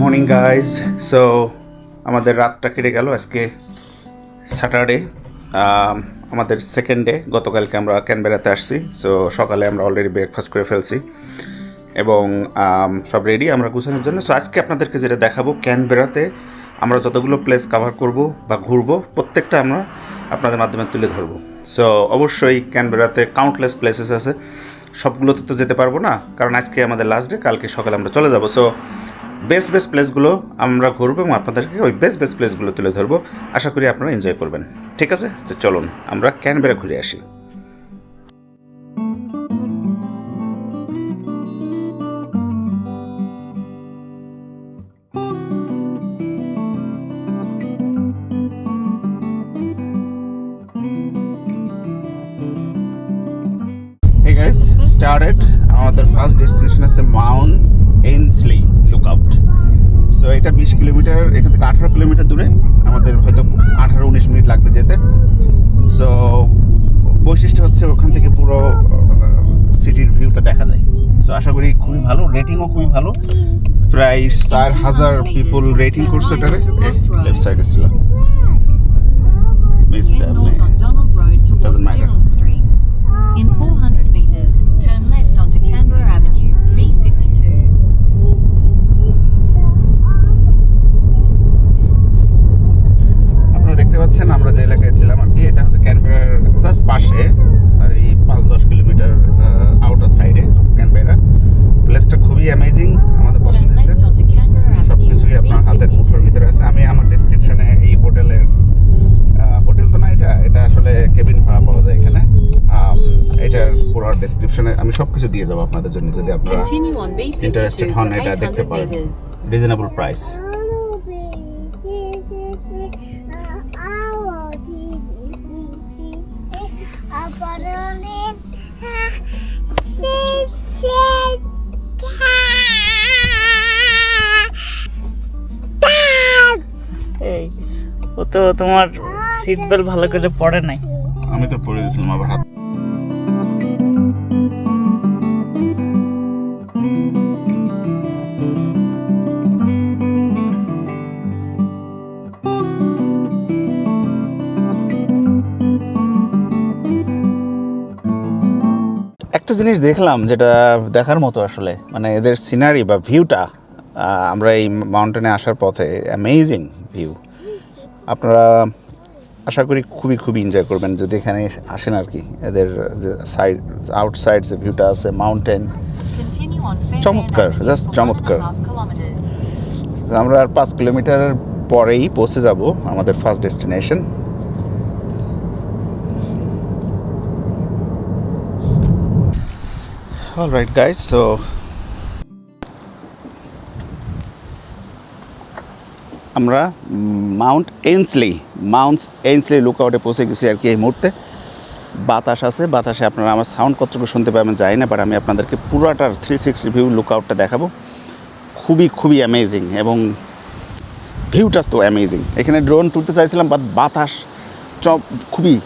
Morning guys so আমাদের রাতটা কেটে গেল। আজকে স্যাটারডে আমাদের সেকেন্ড ডে গতকালকে আমরা ক্যানবেরাতে আসছি। সো সকালে আমরা অলরেডি ব্রেকফাস্ট করে ফেলছি। এবং সব রেডি আমরা গুছানোর জন্য। সো আজকে আপনাদেরকে যেটা দেখাবো ক্যানবেরাতে আমরা যতগুলো প্লেস কাভার করব বা ঘুরবো, প্রত্যেকটা আমরা আপনাদের মাধ্যমে তুলে ধরবো। সো অবশ্যই ক্যানবেরাতে কাউন্টলেস প্লেসেস আছে। সবগুলোতে তো যেতে পারব না, কারণ আজকে আমাদের লাস্ট ডে কালকে সকালে আমরা চলে যাব। সো বেস্ট বেস্ট প্লেসগুলো আমরা ঘুরবো এবং আপনাদেরকে ওই বেস্ট বেস্ট প্লেসগুলো তুলে ধরবো। আশা করি আপনারা এনজয় করবেন। ঠিক আছে? তো চলুন, আমরা ক্যানবেরা ঘুরে আসি। খুবই ভালো রেটিংও খুবই ভালো প্রায় চার হাজার পিপল রেটিং করছে এটারে লেফট সাইডে ছিল miss Head north on Donald Road towards Doesn't matter. Taylor Street. In 400 metres, turn left onto Canberra Avenue, B52. আপনারা দেখতে পাচ্ছেন আমরা যে এলাকায় ছিলাম আর কি এটা হচ্ছে ক্যানবেরার পাশে আর এই পাঁচ দশ কিলোমিটার আউটার সাইডে ক্যানবেরা প্লেসটা খুবই অ্যামেজিং আমাদের পছন্দ হয়েছে। সব কিছুই আপনার হাতের মুঠোর ভিতরে আছে। আমি আমার ডিসক্রিপশনে এই হোটেলের হোটেল তো না এটা এটা আসলে কেবিন ভাড়া পাওয়া যায় এখানে। এটার পুরো ডিসক্রিপশনে আমি সব কিছু দিয়ে যাব আপনাদের জন্য যদি আপনারা Continue on B52 ইন্টারেস্টেড হন এটা দেখতে পারেন। রিজনেবল প্রাইস এই তো তোমার সিট বেল্ট ভালো করে পড়ে নাই। আমি তো পড়ে দিয়েছিলাম, আবার হাত একটা জিনিস দেখলাম যেটা দেখার মতো আসলে মানে এদের সিনারি বা ভিউটা আমরা এই মাউন্টেনে আসার পথে অ্যামেজিং ভিউ আপনারা আশা করি খুবই খুবই এনজয় করবেন। যদি এখানে আসেন আর কি এদের যে সাইড আউটসাইড যে ভিউটা আছে মাউন্টেন চমৎকার, a চমৎকার। আমরা আর পাঁচ কিলোমিটার পরেই পৌঁছে যাব আমাদের first destination all right guys so আমরা মাউন্ট এনসলি মাউন্ট এনসলি লুকআউটে পৌঁছে গেছি আর কি এই মুহূর্তে। বাতাস আছে, বাতাসে আপনারা আমার সাউন্ড কতটুকু শুনতে পাবেন জানি না বাট আমি আপনাদেরকে পুরাটার থ্রি সিক্সটি ভিউ লুকআউটটা দেখাবো। খুবই খুবই অ্যামেজিং এবং ভিউটা তো অ্যামেজিং এখানে ড্রোন তুলতে চাইছিলাম বাট বাতাস চ খুবই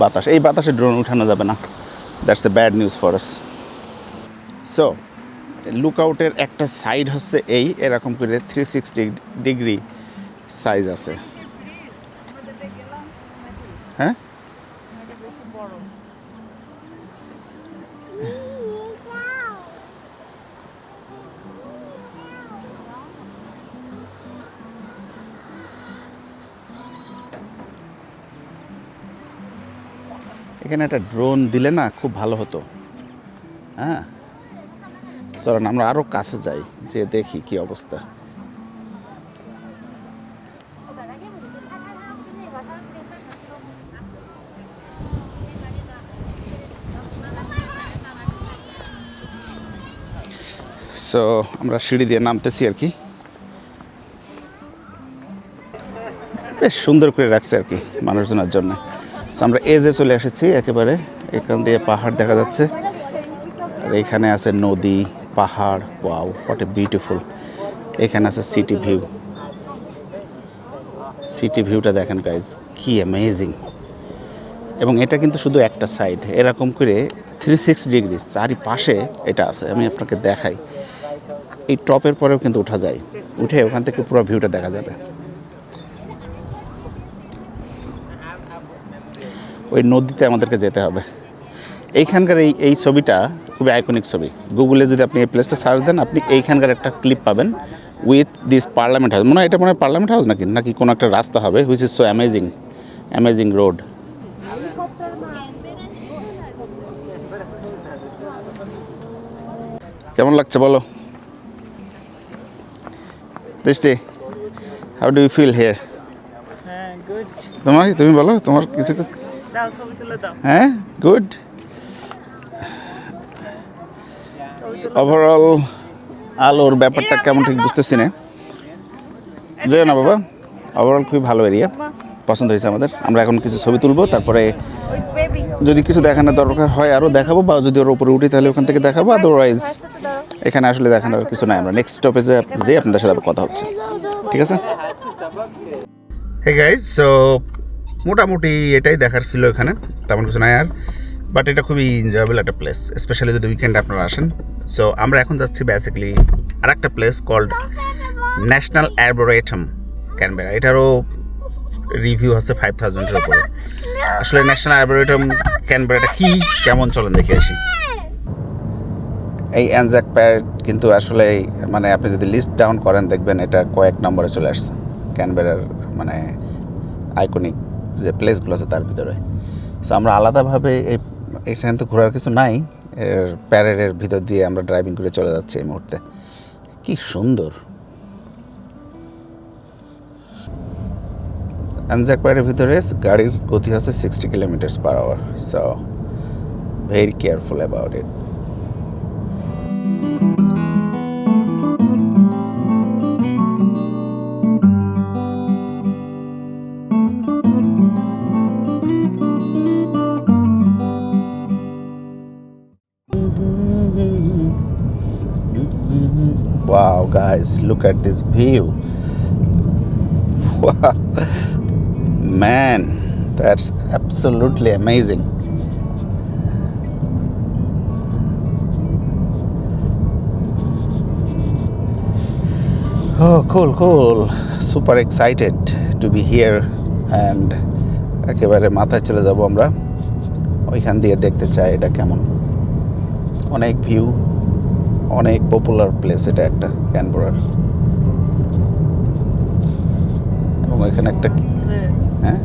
বাতাস। এই বাতাসে ড্রোন উঠানো যাবে না। That's a bad news for us so লুকআউটের একটা সাইড হচ্ছে এই, এরকম করে থ্রি সিক্সটি ডিগ্রি সাইজ আছে। হ্যাঁ? এখানে একটা ড্রোন দিলে না খুব ভালো হতো। হ্যাঁ? চলেন আমরা আরও কাছে যাই যে দেখি কি অবস্থা। সো আমরা সিঁড়ি দিয়ে নামতেছি আর কি। বেশ সুন্দর করে রাখছে আর কি মানুষজনের জন্য। So, আমরা এজে চলে এসেছি একেবারে এখান দিয়ে পাহাড় দেখা যাচ্ছে। আর এখানে আছে নদী পাহাড় ওয়াও হোয়াট এ বিউটিফুল এখানে আছে সিটি ভিউ সিটি ভিউটা দেখেন গাইজ কি অ্যামেজিং এবং এটা কিন্তু শুধু একটা সাইড এরকম করে থ্রি সিক্স ডিগ্রি চারিপাশে এটা আছে আমি আপনাকে দেখাই। এই টপের পরেও কিন্তু ওঠা যায়। উঠে ওখান থেকে পুরো ভিউটা দেখা যাবে। ওই নদীতে আমাদেরকে যেতে হবে। এইখানকার এই এই ছবিটা খুবই আইকনিক ছবি। গুগলে যদি আপনি এই প্লেসটা সার্চ দেন, আপনি এইখানকার একটা ক্লিপ পাবেন উইথ দিস পার্লামেন্ট হাউস মনে হয় এটা মনে হয় পার্লামেন্ট হাউস নাকি? নাকি কোনো একটা রাস্তা হবে which is so amazing amazing road কেমন লাগছে বলো? Drishti how do you feel here হ্যাঁ তোমার তুমি বলো তোমার কিছু হ্যাঁ গুড ওভারঅল আলোর ব্যাপারটা কেমন ঠিক বুঝতেছি না। যাই না বাবা ওভারঅল খুবই ভালো এরিয়া পছন্দ হয়েছে আমাদের। আমরা এখন কিছু ছবি তুলবো তারপরে যদি কিছু দেখানোর দরকার হয় আরও দেখাবো বা যদি ওর উপরে উঠি তাহলে ওখান থেকে দেখাবো আদারওয়াইজ এখানে আসলে দেখানোর কিছু নাই আমরা। নেক্সট স্টপেজে যে আপনাদের সাথে আবার কথা হচ্ছে। ঠিক আছে? হে গাইজ সো মোটামুটি এটাই দেখার ছিল এখানে, তেমন কিছু নাই আর। বাট এটা খুবই এনজয়েবল একটা প্লেস স্পেশালি যদি উইকেন্ডে আপনারা আসেন। সো আমরা এখন যাচ্ছি বেসিক্যালি আর একটা place called national arboretum Canberra এটারও রিভিউ আছে ফাইভ থাউজেন্ডের উপরে। আসলে ন্যাশনাল অ্যারবোরেটম ক্যানবেরাটা কী, কেমন চলেন দেখে আসি। এই অ্যানজাক প্যারেড কিন্তু আসলে মানে আপনি যদি লিস্ট ডাউন করেন, দেখবেন এটা কয়েক নম্বরে চলে আসছে। ক্যানবেরার মানে আইকনিক যে প্লেসগুলো আছে তার ভিতরে। সো আমরা আলাদাভাবে এই, এখানে তো ঘোরার কিছু নাই। এর প্যারেডের ভিতর দিয়ে আমরা ড্রাইভিং করে চলে যাচ্ছি এই মুহূর্তে। কি সুন্দর। অ্যানজাক প্যারেডের ভিতরে গাড়ির গতি হচ্ছে sixty kilometres per hour so very careful about it guys, look at this view. Wow, man, that's absolutely amazing. Oh, cool, cool. Super excited to be here and একেবারে মাথায় চলে যাব আমরা ওইখান দিয়ে দেখতে চাই এটা কেমন অনেক ভিউ অনেক পপুলার প্লেস এটা একটা ক্যানবরার এবং এখানে একটা হ্যাঁ?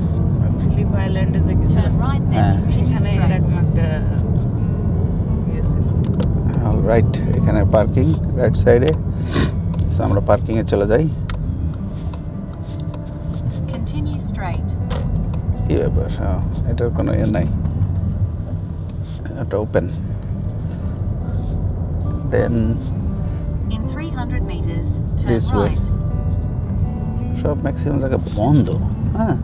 ফিলিপ আইল্যান্ডে যে কিছু হ্যাঁ। এখানে এরকম একটা ইয়ে রাইট এখানে পার্কিং রাইট সাইডে আমরা পার্কিংয়ে চলে যাই. কী ব্যাপার? হ্যাঁ, এটার কোনো ইয়ে নাই। এটা open then In 300 meters, turn This way. right. সব ম্যাক্সিমাম জায়গা বন্ধ হ্যাঁ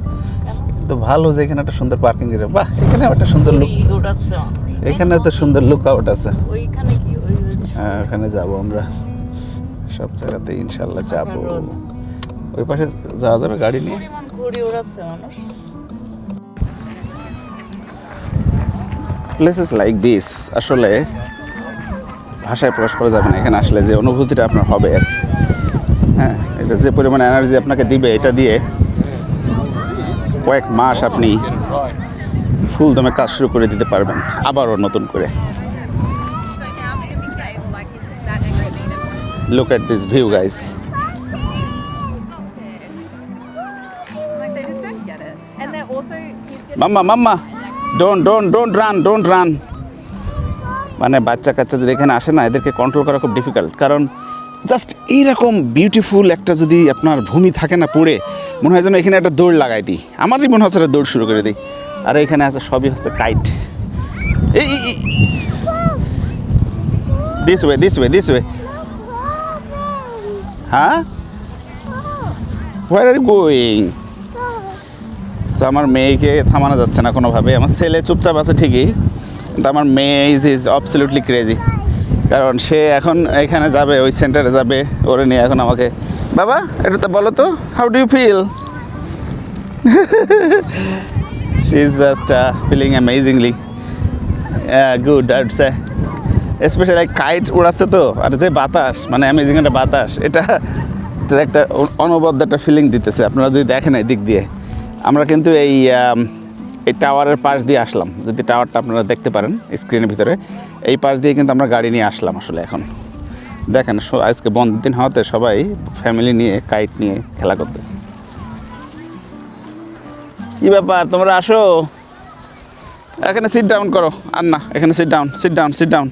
কিন্তু ভালো যে এখানে একটা সুন্দর পার্কিং এরিয়া বাহ এখানে একটা সুন্দর লুক আমার। এখানে তো সুন্দর লুক আউট আছে ওইখানে কি হ্যাঁ ওখানে যাব আমরা সব জায়গাতে ইনশাল্লাহ যাব। ওই পাশে যাওয়া যাবে গাড়ি নিয়ে ঘুড়ি ওড়াচ্ছে মানুষ প্লেসেস লাইক দিস আসলে ভাষায় প্রকাশ করা যাবে না এখানে আসলে যে অনুভূতিটা আপনার হবে আর হ্যাঁ এটা যে পরিমাণ এনার্জি আপনাকে দিবে এটা দিয়ে কয়েক মাস আপনি ফুল দমে কাজ শুরু করে দিতে পারবেন আবারও নতুন করে? Look at this view guys mamma mamma don't don't don't run don't run মানে বাচ্চা কাচ্চা যদি এখানে আসে না, এদেরকে কন্ট্রোল করা খুব ডিফিকাল্ট কারণ জাস্ট এইরকম বিউটিফুল একটা যদি আপনার ভূমি থাকে না পড়ে, মনে হয় যেন এখানে একটা দৌড় লাগাই দিই। আমারই মনে হচ্ছে একটা দৌড় শুরু করে দিই। আর এখানে আছে, সবই হচ্ছে কাইট এই this way this way this way হ্যাঁ হোয়ার আর গোয়িং আমার মেয়েকে থামানো যাচ্ছে না কোনোভাবে। আমার ছেলে চুপচাপ আছে ঠিকই। কিন্তু আমার মেয়ে ইজ ইজ অবসলিউটলি ক্রেজি কারণ সে এখন এখানে যাবে ওই সেন্টারে যাবে ওরে নিয়ে এখন আমাকে বাবা এটা তো বলো তো how do you feel she is just feeling amazingly good out say especially kite উড়াচ্ছে তো আর যে বাতাস মানে অ্যামেজিং একটা বাতাস এটা একটা অনবদ্য একটা ফিলিং দিতেছে। আপনারা যদি দেখেন এই দিক দিয়ে আমরা কিন্তু এই আম, এই টাওয়ারের পাশ দিয়ে আসলাম। যদি টাওয়ারটা আপনারা দেখতে পারেন স্ক্রিনের ভিতরে, এই পাশ দিয়ে কিন্তু আমরা গাড়ি নিয়ে আসলাম আসলে এখন। দেখেন আজকে বন্ধের দিন হওয়াতে সবাই ফ্যামিলি নিয়ে কাইট নিয়ে খেলা করতেছে। কি ব্যাপার, তোমরা আসো? এখানে সিট ডাউন করো। আর না, এখানে sit down sit down sit down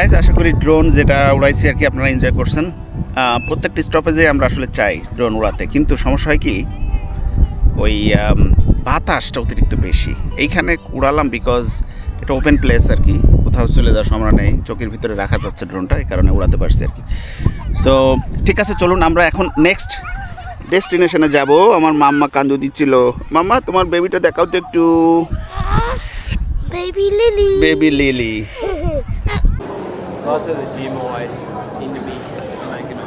guys আশা করি ড্রোন যেটা উড়াইছি আর কি আপনারা এনজয় করছেন। প্রত্যেকটি স্টপেজে আমরা আসলে চাই ড্রোন উড়াতে। কিন্তু সমস্যা হয় কি ওই বাতাসটা অতিরিক্ত বেশি। এইখানে উড়ালাম বিকজ এটা ওপেন প্লেস আর কি। কোথাও চলে যাওয়ার সম্ভাবনা নেই। চোখের ভিতরে রাখা যাচ্ছে ড্রোনটা এই কারণে উড়াতে পারছি আর কি। সো ঠিক আছে চলুন আমরা এখন নেক্সট ডেস্টিনেশনে যাব। আমার মাম্মা কান্দু দিচ্ছিল। মাম্মা তোমার বেবিটা দেখাও তো একটু। Baby Lily. Baby Lily Guys at the gym always into me making.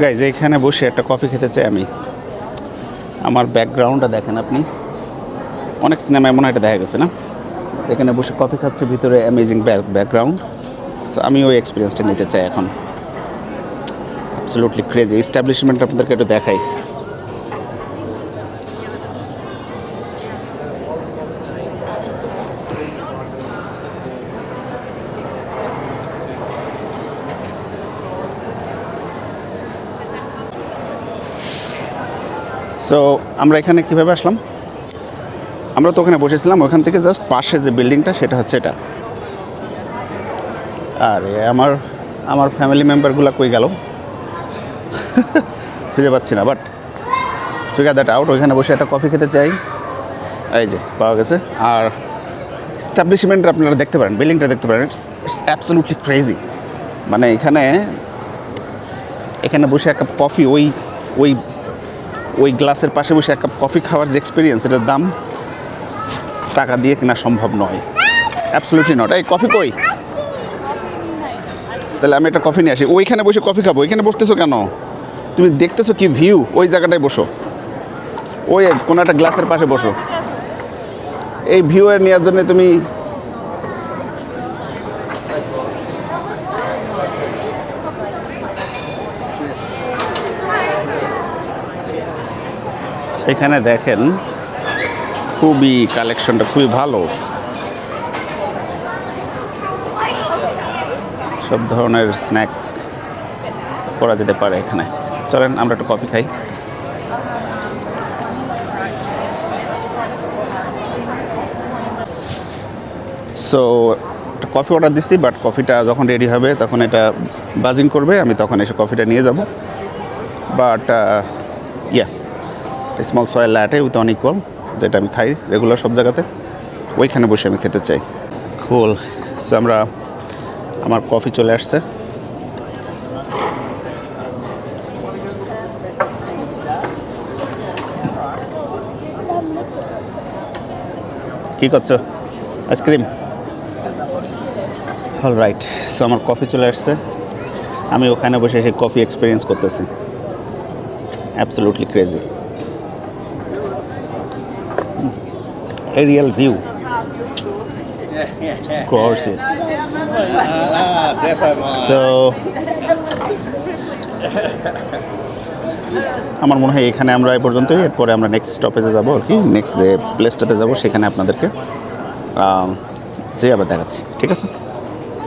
Guys এইখানে বসে একটা কফি খেতে চাই আমি। আমার ব্যাকগ্রাউন্ডটা দেখেন আপনি। অনেক সিনেমায় মনে হয় এটা দেখা গেছে না? এখানে বসে কফি খাচ্ছে, ভিতরে অ্যামেজিং ব্যাকগ্রাউন্ড সো আমি ওই এক্সপিরিয়েন্সটা নিতে চাই এখন। অ্যাবসলুটলি ক্রেজি এস্টাবলিশমেন্ট আপনাদেরকে একটু দেখাই। সো আমরা এখানে কীভাবে আসলাম? আমরা তো ওখানে বসেছিলাম, ওখান থেকে জাস্ট পাশে যে বিল্ডিংটা সেটা হচ্ছে এটা। আর, আমার আমার ফ্যামিলি মেম্বারগুলো কই গেল? খুঁজে পাচ্ছি না বাট ফিগার দ্যাট আউট ওইখানে বসে একটা কফি খেতে চাই। এই যে, পাওয়া গেছে। আর স্টাবলিশমেন্ট আপনারা দেখতে পারেন বিল্ডিংটা দেখতে পারেন ইটস অ্যাবসলুটলি ক্রেজি মানে এখানে এখানে বসে একটা কফি ওই ওই ওই গ্লাসের পাশে বসে এক কাপ কফি খাওয়ার যে এক্সপিরিয়েন্স এটার দাম টাকা দিয়ে কেনা সম্ভব নয়। অ্যাবসলিউটলি নট এই কফি কই? তাহলে আমি একটা কফি নিয়ে আসি। ওইখানে বসে কফি খাব। ওইখানে বসতেছো কেন? তুমি দেখতেছো কি ভিউ ওই জায়গাটায় বসো। ওই কোনো একটা গ্লাসের পাশে বসো। এই ভিউ এর নেওয়ার জন্য তুমি সেখানে দেখেন খুবই কালেকশনটা খুবই ভালো। সব ধরনের স্ন্যাক করা যেতে পারে এখানে। চলেন, আমরা একটু কফি খাই। সো কফি অর্ডার দিচ্ছি বাট কফিটা যখন রেডি হবে, তখন এটা বাজিং করবে, আমি তখন এসে কফিটা নিয়ে যাব। But yeah small soy latte with on যেটা আমি খাই রেগুলার সব জায়গাতে, ওইখানে বসে আমি খেতে চাই। খুল সো আমরা, আমার কফি চলে আসছে। কি করছ? Ice cream all right so আমার কফি চলে আসছে। আমি ওখানে বসে সেই কফি এক্সপিরিয়েন্স করতেছি। Absolutely crazy aerial view. It's gorgeous. So, আমার মনে হয় এখানে আমরা এ পর্যন্তই এরপরে আমরা নেক্সট স্টপেজে যাব আর কি নেক্সট যে প্লেসটাতে যাব সেখানে আপনাদেরকে যে আবার দেখাচ্ছি ঠিক আছে